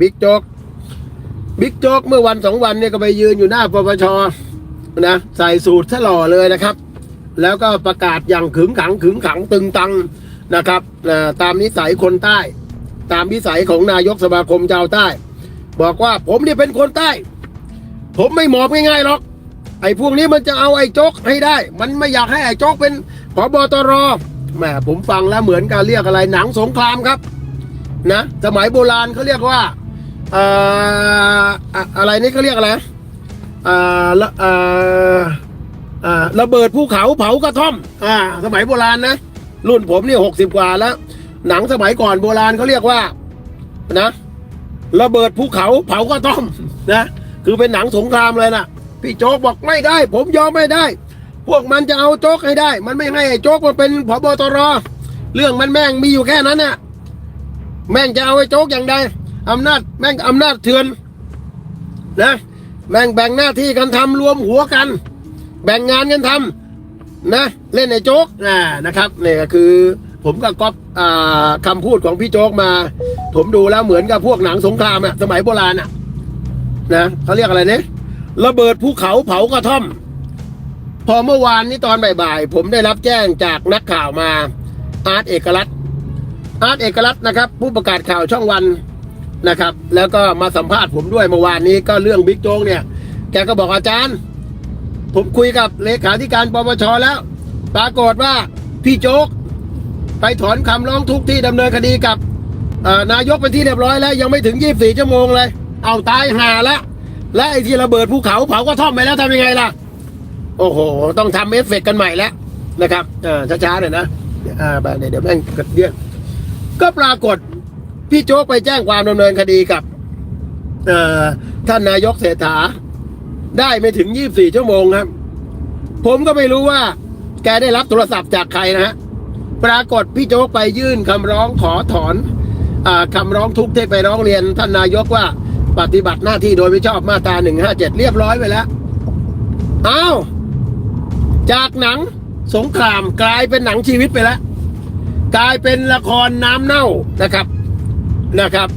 บิ๊กโจ๊กบิ๊กโจ๊กเมื่อวันสองวันเนี่ยก็ไปยืนอยู่หน้าปปชนะใส่สูทซะหล่อเลยนะครับ แล้วก็ประกาศอย่างขึงขังขึงขังตึงตังนะครับตามนิสัยคนใต้ ตามนิสัยของนายกสมาคมชาวใต้ บอกว่าผมนี่เป็นคนใต้ ผมไม่หมอบง่ายๆหรอก ไอ้พวกนี้มันจะเอาไอ้โจ๊กให้ได้ มันไม่อยากให้ไอ้โจ๊กเป็นผบตรแหมผมฟังแล้วเหมือนกับเรียกอะไรหนังสงครามครับ นะสมัยโบราณเขาเรียกว่าอะไรนี่เขาเรียกอะไรระเบิดภูเขาเผากระท่อมอ่าสมัยโบราณนะรุ่นผมนี่หกสิบกว่าแล้ว หนังสมัยก่อนโบราณเขาเรียกว่านะระเบิดภูเขาเผากระท่อมนะคือเป็นหนังสงครามเลยนะพี่โจ๊กบอกไม่ได้ ผมยอมไม่ได้ พวกมันจะเอาโจ๊กให้ได้ มันไม่ให้ไอ้โจ๊กมาเป็นผบตรเรื่องมันแม่งมีอยู่แค่นั้นน่ะ แม่งจะเอาไอ้โจ๊กอย่างใดอำนาจแม่งอำนาจเถื่อนนะแม่งแบ่งหน้าที่กันทำรวมหัวกัน แบ่งงานกันทำนะ เล่นไอ้โจ๊กอ่านะครับเนี่ยคือผมก็ก๊อปอ่าคำพูดของพี่โจ๊กมา ผมดูแล้วเหมือนกับพวกหนังสงครามอะสมัยโบราณอะนะเขาเรียกอะไรเนี่ยระเบิดภูเขาเผากระท่อม พอเมื่อวานนี้ตอนบ่ายๆ ผมได้รับแจ้งจากนักข่าวมาอาร์ตเอกลักษณ์ อาร์ตเอกลักษณ์นะครับ ผู้ประกาศข่าวช่องวันนะครับ แล้วก็มาสัมภาษณ์ผมด้วยเมื่อวานนี้ก็เรื่องบิ๊กโจ๊กเนี่ย แกก็บอกอาจารย์ ผมคุยกับเลขาธิการปปชแล้ว ปรากฏว่าพี่โจ๊กไปถอนคำร้องทุกข์ที่ดำเนินคดีกับนายกเป็นที่เรียบร้อยแล้ว ยังไม่ถึง 24 ชั่วโมงเลย เอาตายห่าแล้วและไอ้ที่ระเบิดภูเขาเผาก็ท่อมไปแล้วทำยังไงล่ะ โอ้โห ต้องทำเอฟเฟกต์กันใหม่แล้วนะครับช้าๆหน่อยนะเดี๋ยวเดี๋ยวแม่งกระเดี้ยง ก็ปรากฏพี่โจ๊กไปแจ้งความดำเนินคดีกับเออท่านนายกเศรษฐา ได้ไม่ถึง24ชั่วโมงครับ ผมก็ไม่รู้ว่า แกได้รับโทรศัพท์จากใครนะฮะปรากฏพี่โจ๊กไปยื่นคำร้องขอถอนอคำร้องทุกข์ที่ไปร้องเรียน ท่านนายกว่าปฏิบัติหน้าที่โดยไม่ชอบมาตรา157เรียบร้อยไปแล้วอ้าวจากหนังสงครามกลายเป็นหนังชีวิตไปแล้ว กลายเป็นละครน้ำเน่านะครับนะครับ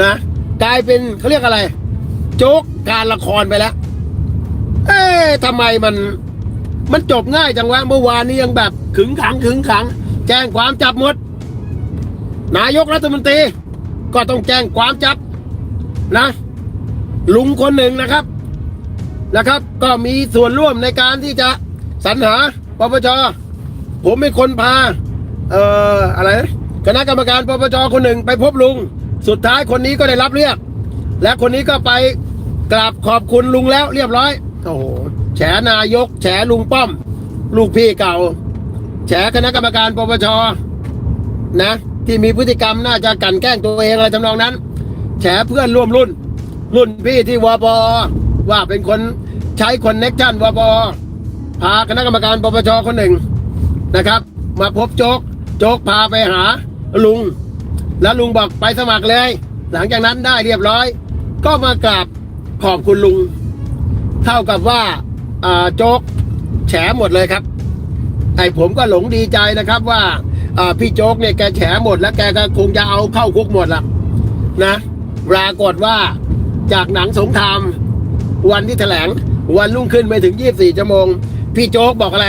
นะกลายเป็นเขาเรียกอะไร โจ๊กการละครไปแล้ว เอ๊ะทำไมมัน มันจบง่ายจังวะเมื่อวานนี้ยังแบบขึงขังขึงขัง แจ้งความจับหมด นายกรัฐมนตรี ก็ต้องแจ้งความจับนะ ลุงคนหนึ่งนะครับนะครับ ก็มีส่วนร่วมในการที่จะสรรหาปปชผมเป็นคนพา เอ่ออะไรคณะกรรมการปปชคนหนึ่งไปพบลุง สุดท้ายคนนี้ก็ได้รับเรียก และคนนี้ก็ไปกราบขอบคุณลุงแล้วเรียบร้อยโอ้โหแฉนายก แฉลุงป้อม ลูกพี่เก่า แฉคณะกรรมการปปชนะ ที่มีพฤติกรรมน่าจะกันแกล้งตัวเองอะไรทำนองนั้น แฉเพื่อนร่วมรุ่น รุ่นพี่ที่วปว่าเป็นคนใช้คอนเน็กชันวปพาคณะกรรมการปปชคนหนึ่งนะครับ มาพบโจ๊ก โจ๊กพาไปหาลุง แล้วลุงบอกไปสมัครเลย หลังจากนั้นได้เรียบร้อย ก็มากราบขอบคุณลุง เท่ากับว่าอ่าโจ๊กแฉหมดเลยครับ ไอ้ผมก็หลงดีใจนะครับว่าอ่าพี่โจ๊กเนี่ยแกแฉหมดแล้วแกก็คงจะเอาเข้าคุกหมดละนะปรากฏว่าจากหนังสงครามวันที่แถลงวันรุ่งขึ้นไปถึง 24ชั่วโมง พี่โจ๊กบอกอะไร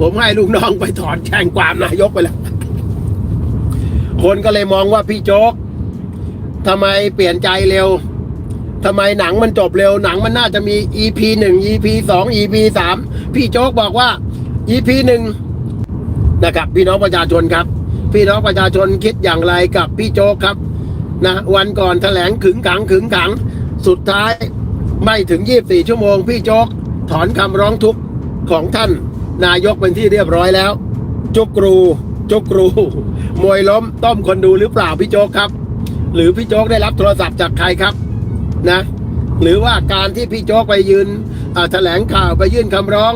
ผมให้ลูกน้องไปถอนแจ้งความนายกไปแล้ว คนก็เลยมองว่าพี่โจ๊กทำไมเปลี่ยนใจเร็วทำไมหนังมันจบเร็วหนังมันน่าจะมี EP หนึ่ง EP สอง EP สามพี่โจ๊กบอกว่า EP หนึ่งนะครับ พี่น้องประชาชนครับ พี่น้องประชาชนคิดอย่างไรกับพี่โจ๊กครับนะวันก่อนแถลงขึงขังขึงขัง สุดท้ายไม่ถึง 24 ชั่วโมง พี่โจ๊กถอนคำร้องทุกข์ของท่าน นายกเป็นที่เรียบร้อยแล้ว จุกรู จุกรู มวยล้มต้มคนดูหรือเปล่าพี่โจ๊กครับ หรือพี่โจ๊กได้รับโทรศัพท์จากใครครับนะ หรือว่าการที่พี่โจ๊กไปยืนอ่าแถลงข่าวไปยื่นคำร้อง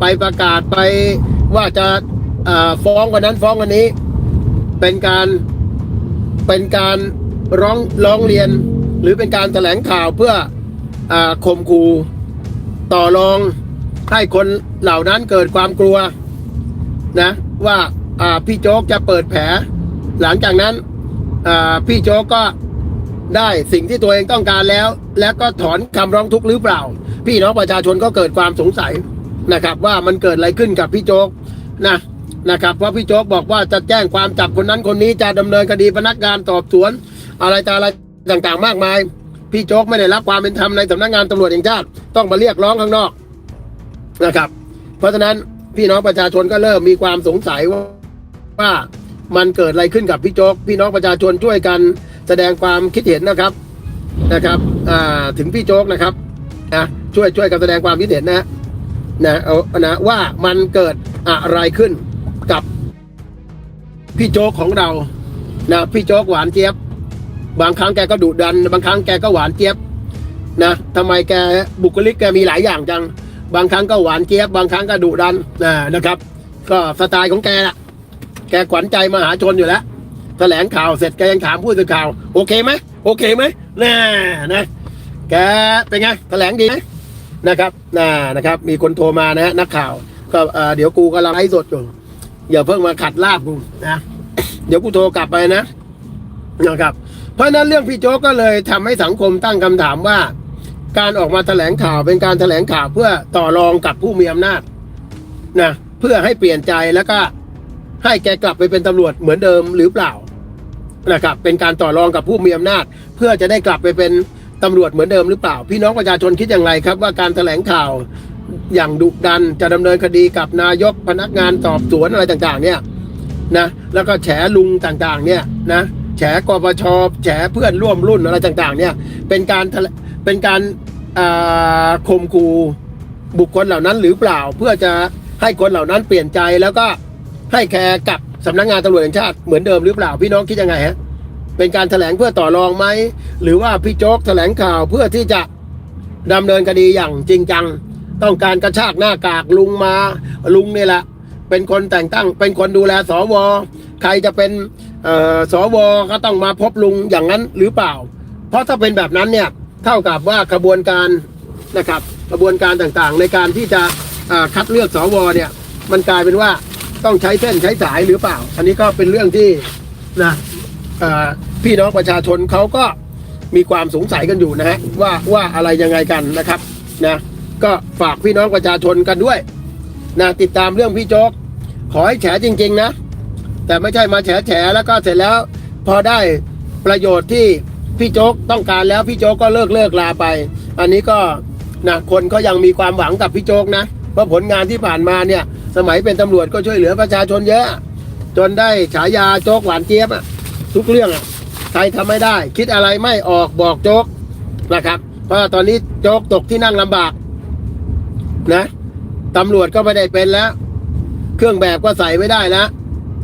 ไปประกาศไปว่าจะฟ้องวันนั้นฟ้องวันนี้ เป็นการเป็นการร้องร้องเรียน หรือเป็นการแถลงข่าวเพื่ออข่มขู่ต่อรองให้คนเหล่านั้นเกิดความกลัวนะว่า พี่โจ๊กจะเปิดแผล หลังจากนั้นพี่โจ๊กก็ได้สิ่งที่ตัวเองต้องการแล้ว แล้วก็ถอนคำร้องทุกข์หรือเปล่า พี่น้องประชาชนก็เกิดความสงสัยนะครับ ว่ามันเกิดอะไรขึ้นกับพี่โจ๊กนะนะครับเพราะพี่โจ๊กบอกว่าจะแจ้งความจับคนนั้นคนนี้จะดำเนินคดีพนักงานสอบสวน อะไรต่ออะไรต่างๆ มากมาย พี่โจ๊กไม่ได้รับความเป็นธรรมในสำนักงานตำรวจแห่งชาติต้องมาเรียกร้องข้างนอกนะครับ เพราะฉะนั้นพี่น้องประชาชนก็เริ่มมีความสงสัยว่า ว่ามันเกิดอะไรขึ้นกับพี่โจ๊กพี่น้องประชาชนช่วยกันแสดงความคิดเห็นนะครับนะครับอ่าถึงพี่โจ๊กนะครับนะช่วยช่วยกันแสดงความคิดเห็นนะนะเอานะว่ามันเกิดอะไรขึ้นกับพี่โจ๊กของเรานะพี่โจ๊กหวานเจี๊ยบบางครั้งแกก็ดุดัน บางครั้งแกก็หวานเจี๊ยบนะทำไมแกบุคลิกแกมีหลายอย่างจัง บางครั้งก็หวานเจี๊ยบ บางครั้งก็ดุดันนะนะครับ ก็สไตล์ของแกละ กขวัญใจมหาชนอยู่แล้วแถลงข่าวเสร็จแกยังถามผู้สื่อข่าว โอเคไหมโอเคไหมน่านะ แกเป็นไงแถลงดีไหมนะครับน่านะครับ มีคนโทรมานะฮะนักข่าว ก็เออเดี๋ยวกูกำลังไลฟ์สดอยู่อย่าเพิ่งมาขัดลาบกูนะเดี๋ยวกูโทรกลับไปนะนะครับ เพราะนั้นเรื่องพี่โจ๊กก็เลยทำให้สังคมตั้งคำถามว่า การออกมาแถลงข่าวเป็นการแถลงข่าวเพื่อต่อรองกับผู้มีอำนาจนะเพื่อให้เปลี่ยนใจแล้วก็ ให้แกกลับไปเป็นตำรวจเหมือนเดิมหรือเปล่านะครับเป็นการต่อรองกับผู้มีอำนาจ เพื่อจะได้กลับไปเป็นตำรวจเหมือนเดิมหรือเปล่า พี่น้องประชาชนคิดอย่างไรครับ ว่าการแถลงข่าวอย่างดุดันจะดำเนินคดีกับนายกพนักงานสอบสวนอะไรต่างๆ เนี่ยนะแล้วก็แฉลุงต่างๆ เนี่ยนะแฉกปชแฉเพื่อนร่วมรุ่นอะไรต่างๆ เนี่ยเป็นการเป็นการข่มขู่บุคคลเหล่านั้นหรือเปล่า เพื่อจะให้คนเหล่านั้นเปลี่ยนใจแล้วก็ ให้แคร์กับสำนักงานตำรวจแห่งชาติเหมือนเดิมหรือเปล่าพี่น้องคิดยังไงฮะเป็นการแถลงเพื่อต่อรองไหมหรือว่าพี่โจ๊กแถลงข่าวเพื่อที่จะดำเนินคดีอย่างจริงจัง ต้องการกระชากหน้ากากลุงมาลุงนี่แหละ เป็นคนแต่งตั้ง เป็นคนดูแลสวใครจะเป็นเอ่อสวก็ต้องมาพบลุงอย่างนั้นหรือเปล่า เพราะถ้าเป็นแบบนั้นเนี่ยเท่ากับว่ากระบวนการนะครับกระบวนการต่างๆ ในการที่จะคัดเลือกสวเนี่ยมันกลายเป็นว่า ต้องใช้เส้นใช้สายหรือเปล่า อันนี้ก็เป็นเรื่องที่นะพี่น้องประชาชนเขาก็มีความสงสัยกันอยู่นะฮะว่าว่าอะไรยังไงกันนะครับนะก็ฝากพี่น้องประชาชนกันด้วยนะติดตามเรื่องพี่โจ๊กขอให้แฉจริง ๆ นะ แต่ไม่ใช่มาแฉแฉแล้วก็เสร็จแล้ว พอได้ประโยชน์ที่พี่โจ๊กต้องการแล้วพี่โจ๊กก็เลิกเลิกลาไป อันนี้ก็นะคนก็ยังมีความหวังกับพี่โจ๊กนะเพราะผลงานที่ผ่านมาเนี่ย สมัยเป็นตำรวจก็ช่วยเหลือประชาชนเยอะ จนได้ฉายาโจ๊กหวานเจี๊ยบอะทุกเรื่องอะใครทำไม่ได้ คิดอะไรไม่ออกบอกโจ๊กนะครับ เพราะตอนนี้โจ๊กตกที่นั่งลำบากนะตำรวจก็ไม่ได้เป็นแล้ว เครื่องแบบก็ใส่ไม่ได้แล้ว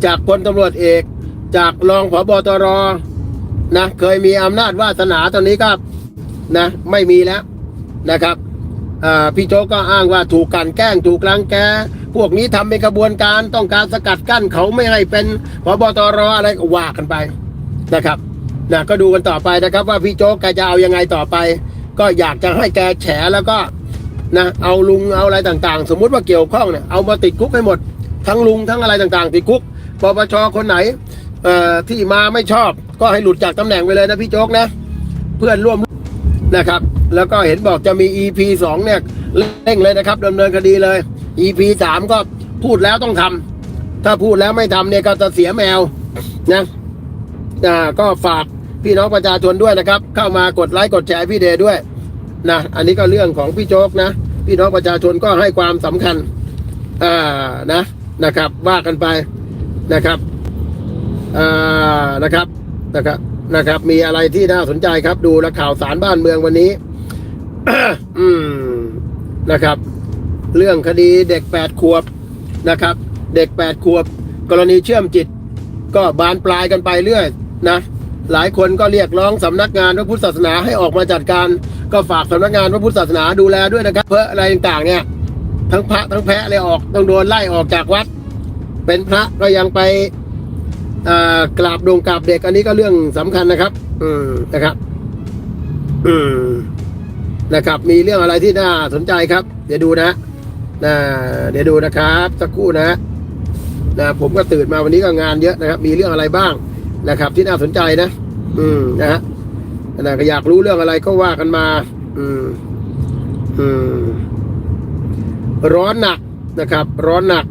จากพลตำรวจเอก จากรองผบตรนะเคยมีอำนาจวาสนาตอนนี้ก็นะไม่มีแล้วนะครับพี่โจ๊กก็อ้างว่าถูกกันแกล้งถูกลังแก พวกนี้ทำเป็นกระบวนการต้องการสกัดกั้นเขาไม่ให้เป็นผบตรอะไรก็ว่ากันไปนะครับนะก็ดูกันต่อไปนะครับ ว่าพี่โจ๊กแกจะเอายังไงต่อไป ก็อยากจะให้แกแฉแล้วก็นะเอาลุงเอาอะไรต่างๆ สมมุติว่าเกี่ยวข้องเนี่ยเอามาติดคุกให้หมด ทั้งลุงทั้งอะไรต่างๆ ติดคุกปปชคนไหนเอ่อที่มาไม่ชอบก็ให้หลุดจากตำแหน่งไปเลยนะพี่โจ๊กนะ เพื่อนร่วมนะครับ แล้วก็เห็นบอกจะมี EP สองเนี่ยเร่งเลยนะครับดำเนินคดีเลย EP สามก็พูดแล้วต้องทำถ้าพูดแล้วไม่ทำเนี่ยก็จะเสียแมวนะอ่าก็ฝากพี่น้องประชาชนด้วยนะครับ เข้ามากดไลค์กดแชร์พี่เดด้วยนะอันนี้ก็เรื่องของพี่โจ๊กนะ พี่น้องประชาชนก็ให้ความสำคัญอ่านะนะครับว่ากันไปนะครับอ่านะครับนะครับนะครับ มีอะไรที่น่าสนใจครับ ดูและข่าวสารบ้านเมืองวันนี้ อืมนะครับ เรื่องคดีเด็กแปดขวบนะครับ เด็กแปดขวบ กรณีเชื่อมจิต ก็บานปลายกันไปเรื่อยนะหลายคนก็เรียกร้องสำนักงานพระพุทธศาสนาให้ออกมาจัดการ ก็ฝากสำนักงานพระพุทธศาสนาดูแลด้วยนะครับ เพื่ออะไรต่างๆเนี่ยทั้งพระทั้งแพะเลยออกต้องโดนไล่ออกจากวัด เป็นพระก็ยังไปกราบดวงกราบเด็กอันนี้ก็เรื่องสำคัญนะครับ อืมนะครับ อืมนะครับ มีเรื่องอะไรที่น่าสนใจครับ เดี๋ยวดูนะ นะเดี๋ยวดูนะครับสักครู่นะนะผมก็ตื่นมาวันนี้ก็งานเยอะนะครับ มีเรื่องอะไรบ้างนะครับ ที่น่าสนใจนะ อืมนะฮะนะก็อยากรู้เรื่องอะไรก็ว่ากันมา อืม อืม ร้อนหนักนะครับ ร้อนหนัก